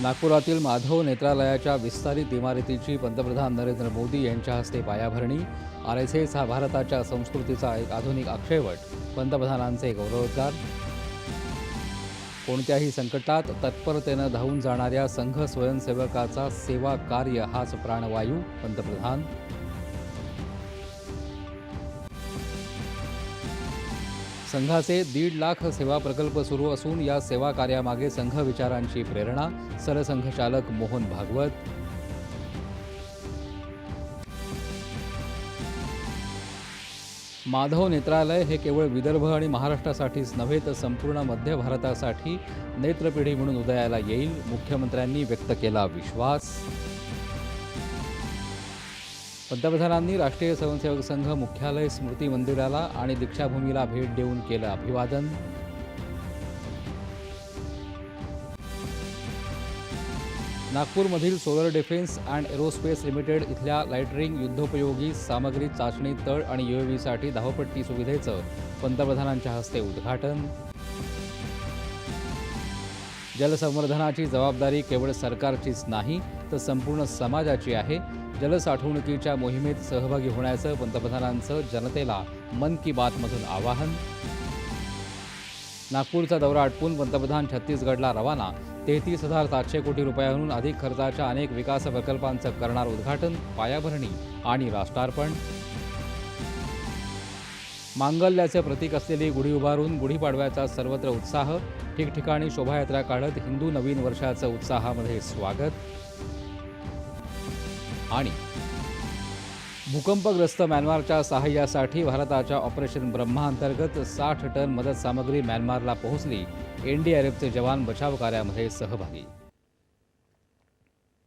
नागपुरातील माधव नेत्रालयाच्या विस्तारित इमारतीची पंतप्रधान नरेंद्र मोदी यांच्या हस्ते पायाभरणी आर एस एस हा भारताच्या संस्कृतीचा एक आधुनिक अक्षयवट पंतप्रधानांचे गौरवोद्गार. कोणत्याही संकटात तत्परतेनं धावून जाणाऱ्या संघ स्वयंसेवकाचा सेवा कार्य हाच प्राणवायू पंतप्रधान. संघाचे दीड लाख सेवा प्रकल्प सुरू असून या सेवा कार्यामागे संघ विचारांची प्रेरणा सरसंघचालक मोहन भागवत. माधव नेत्रालय हे केवळ विदर्भ आणि महाराष्ट्रासाठीच नव्हे तर संपूर्ण मध्य भारतासाठी नेत्रपिढी म्हणून उदयाला येईल मुख्यमंत्र्यांनी व्यक्त केला विश्वास. पंतप्रधानांनी राष्ट्रीय स्वयंसेवक संघ मुख्यालय स्मृती मंदिराला आणि दीक्षाभूमीला भेट देऊन केलं अभिवादन. नागपूरमधील solar defence and aerospace limited इथल्या लायटरिंग युद्धोपयोगी सामग्री चाचणी तळ आणि युएव्हीसाठी धावपट्टी सुविधेचं पंतप्रधानांच्या हस्ते उद्घाटन. जलसंवर्धनाची जबाबदारी केवळ सरकारचीच नाही तर संपूर्ण समाजाची आहे. जलसाठवणुकीच्या मोहिमेत सहभागी होण्याचं पंतप्रधानांचं जनतेला मन की बातमधून आवाहन. नागपूरचा दौरा आटपून पंतप्रधान छत्तीसगडला रवाना. तेहतीस हजार सातशे कोटी रुपयांहून अधिक खर्चाच्या अनेक विकास प्रकल्पांचं करणार उद्घाटन पायाभरणी आणि राष्ट्रार्पण. मांगल्याचे प्रतीक असलेली गुढी उभारून गुढीपाडव्याचा सर्वत्र उत्साह. ठिकठिकाणी शोभायात्रा काढत हिंदू नवीन वर्षाचं उत्साहामध्ये स्वागत. आणि भूकंपग्रस्त म्यानमारच्या सहाय्यासाठी भारताच्या ऑपरेशन ब्रह्माअंतर्गत साठ टन मदत सामग्री म्यानमारला पोहोचली. एनडीआरएफचे जवान बचाव कार्यामध्ये सहभागी.